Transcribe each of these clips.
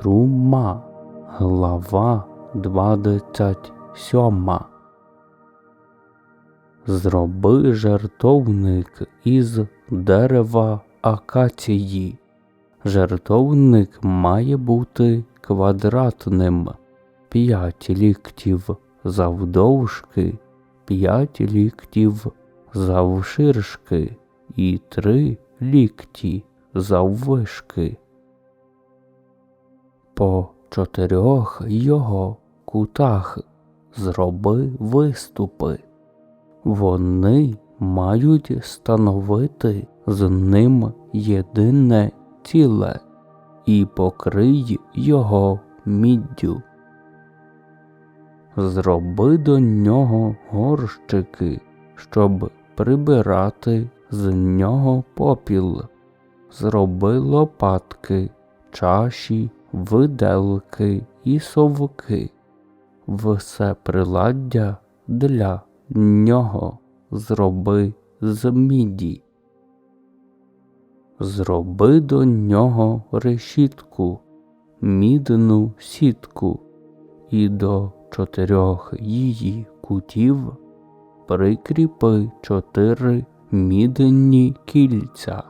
Трума, глава двадцять сьома. Зроби жертовник із дерева акації. Жертовник має бути квадратним, п'ять ліктів завдовжки, п'ять ліктів завширшки і три лікті заввишки. По чотирьох його кутах зроби виступи. Вони мають становити з ним єдине ціле і покрий його міддю. Зроби до нього горщики, щоб прибирати з нього попіл. Зроби лопатки, чаші, виделки і совки, все приладдя для нього зроби з міді. Зроби до нього решітку, мідну сітку, і до чотирьох її кутів прикріпи чотири мідні кільця.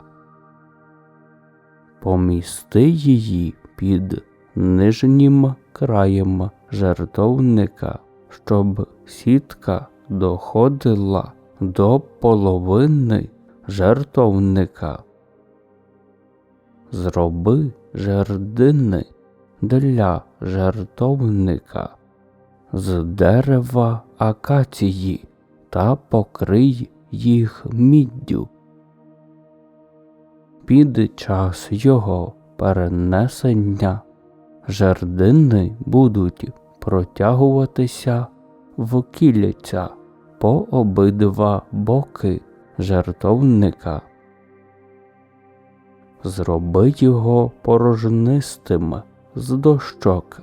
Помісти її під нижнім краєм жертовника, щоб сітка доходила до половини жертовника. Зроби жердини для жертовника з дерева акації та покрий їх міддю. Під час його перенесення жердини будуть протягуватися в кільця по обидва боки жертовника. Зроби його порожнистим з дощок,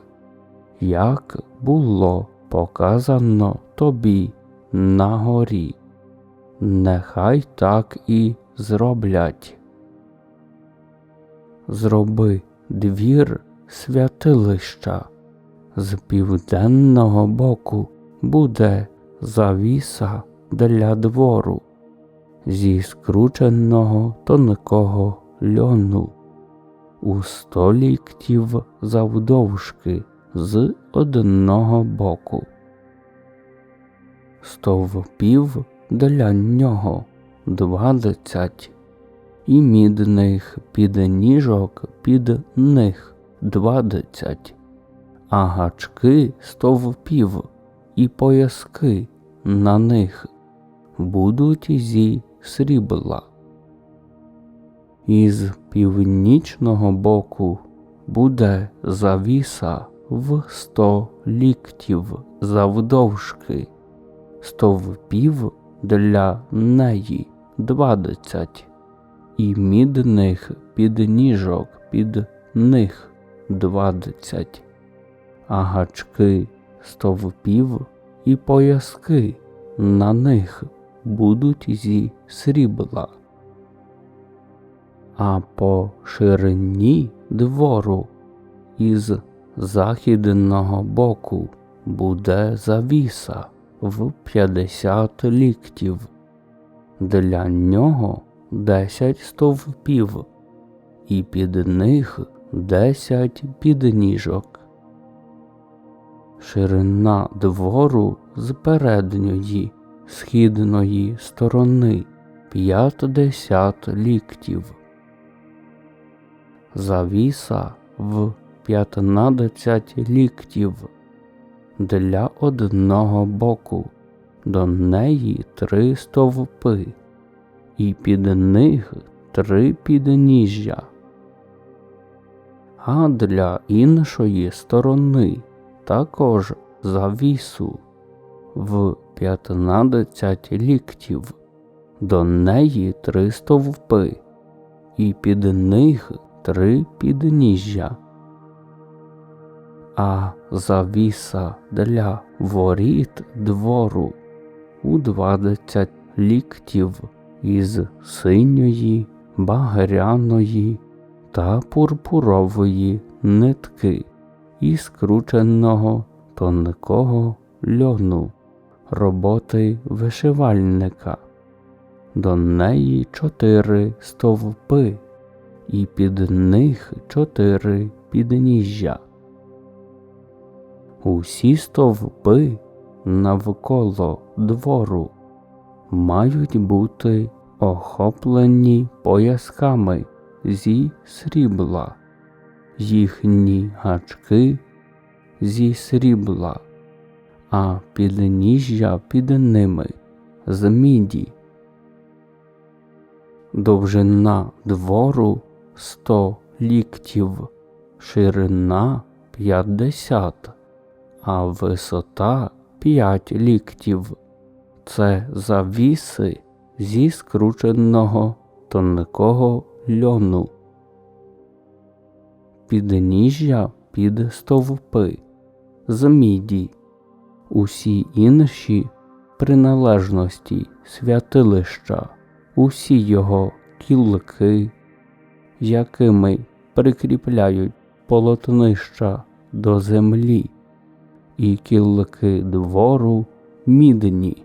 як було показано тобі на горі. Нехай так і зроблять. Зроби двір святилища, з південного боку буде завіса для двору, зі скрученого тонкого льону, у сто ліктів завдовжки з одного боку. Стовпів для нього двадцять і мідних підніжок під них двадцять, а гачки стовпів і пояски на них будуть зі срібла. Із північного боку буде завіса в сто ліктів завдовжки, стовпів для неї двадцять і мідних підніжок під них двадцять, а гачки стовпів і пояски на них будуть зі срібла. А по ширині двору із західного боку буде завіса в п'ятдесят ліктів. Для нього десять стовпів, і під них десять підніжок. Ширина двору з передньої східної сторони п'ятдесят ліктів. Завіса в п'ятнадцять ліктів для одного боку, до неї три стовпи і під них три підніжжя, а для іншої сторони також завісу в п'ятнадцять ліктів, до неї три стовпи, і під них три підніжжя. А завіса для воріт двору у двадцять ліктів із синьої, багряної та пурпурової нитки і скрученого тонкого льону роботи вишивальника. До неї чотири стовпи, і під них чотири підніжжя. Усі стовпи навколо двору мають бути охоплені поясками зі срібла, їхні гачки зі срібла, а підніжжя під ними з міді. Довжина двору сто ліктів, ширина п'ятдесят, а висота п'ять ліктів. Це завіси зі скрученого тонкого льону. Підніжжя під стовпи з міді. Усі інші приналежності святилища, усі його кілки, якими прикріпляють полотнища до землі, і кілки двору мідні